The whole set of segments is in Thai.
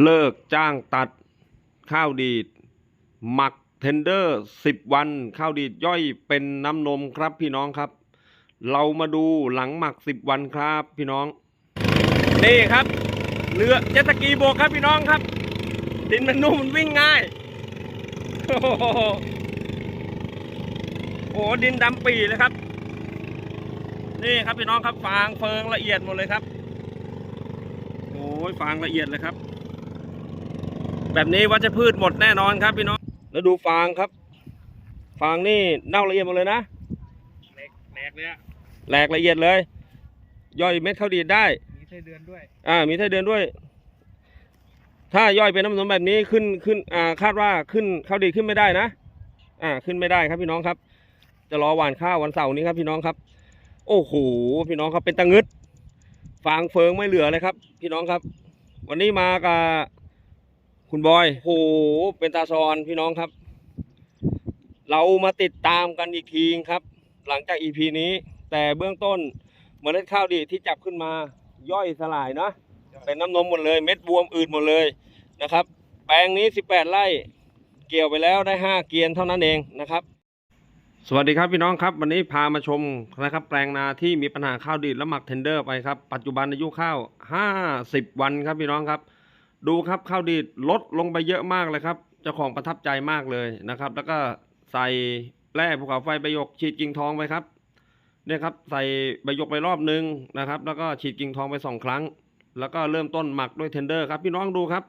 เลิกจ้างตัดข้าวดีด หมักเทนเดอร์สิบวัน ข้าวดีดย่อยเป็นน้ำนมครับพี่น้องครับ เรามาดูหลังหมักสิบวันครับพี่น้อง นี่ครับเรือเจ็ตสกีโบกครับพี่น้องครับ ดินมันนุ่มมันวิ่งง่าย โอ้โหโอ้โหดินดำปีเลยครับ นี่ครับพี่น้องครับฟางเฟิงละเอียดหมดเลยครับโอ้ยฟางละเอียดเลยครับ แบบนี้วัชพืชหมดแน่นอนครับพี่น้อง แล้วดูฟางครับ ฟางนี่เน่าละเอียดหมดเลยนะ แหลกแหลกเลยอะแหลกละเอียดเลย ย่อยเม็ดข้าวดีดได้ มีไส้เดือนด้วย อ่า มีไส้เดือนด้วย ถ้าย่อยเป็นน้ำนมแบบนี้ขึ้นขึ้น อ่า คาดว่าขึ้นข้าวดีดขึ้นไม่ได้นะ อ่า ขึ้นไม่ได้ครับพี่น้องครับ จะรอหว่านข้าววันเสาร์นี้ครับพี่น้องครับ โอ้โห พี่น้องครับเป็นตะงึด ฟางเฟิงไม่เหลือเลยครับ พี่น้องครับ วันนี้มากับ คุณบอยโอ้โหเป็นตาซอนพี่น้องครับ เรามาติดตามกันอีกทีครับ หลังจากอีพีนี้ แต่เบื้องต้นเมล็ดข้าวดีที่จับขึ้นมาย่อยสลายเนาะเป็นน้ำนมหมดเลย เม็ดบวมอืดหมดเลยนะครับ แปลงนี้ 18 ไร่เกี่ยวไปแล้วได้ 5 เกียนเท่านั้นเองนะครับ สวัสดีครับพี่น้องครับวันนี้พามาชมนะครับ แปลงนาที่มีปัญหาข้าวดีดและหมักเทนเดอร์ไปครับ ปัจจุบันอายุข้าว 50 วันครับพี่น้องครับ ดูครับข้าวดีดลดลงไปเยอะมากเลยครับเจ้าของประทับใจมากเลยนะครับ แล้วก็ใส่แร่ภูเขาไฟใบยกฉีดกิ่งทองไปครับเนี่ยครับใส่ใบยกไปรอบนึงนะครับ แล้วก็ฉีดกิ่งทองไปสองครั้ง แล้วก็เริ่มต้นหมักด้วยเทนเดอร์ครับ พี่น้องดูครับ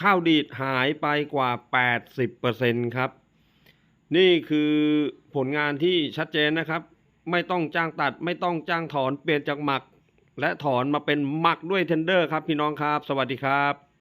ข้าวดีดหายไปกว่า 80%ครับ นี่คือผลงานที่ชัดเจนนะครับ ไม่ต้องจ้างตัดไม่ต้องจ้างถอนเปลี่ยนจากหมัก และถอนมาเป็นหมักด้วยเทนเดอร์ครับพี่น้องครับ สวัสดีครับ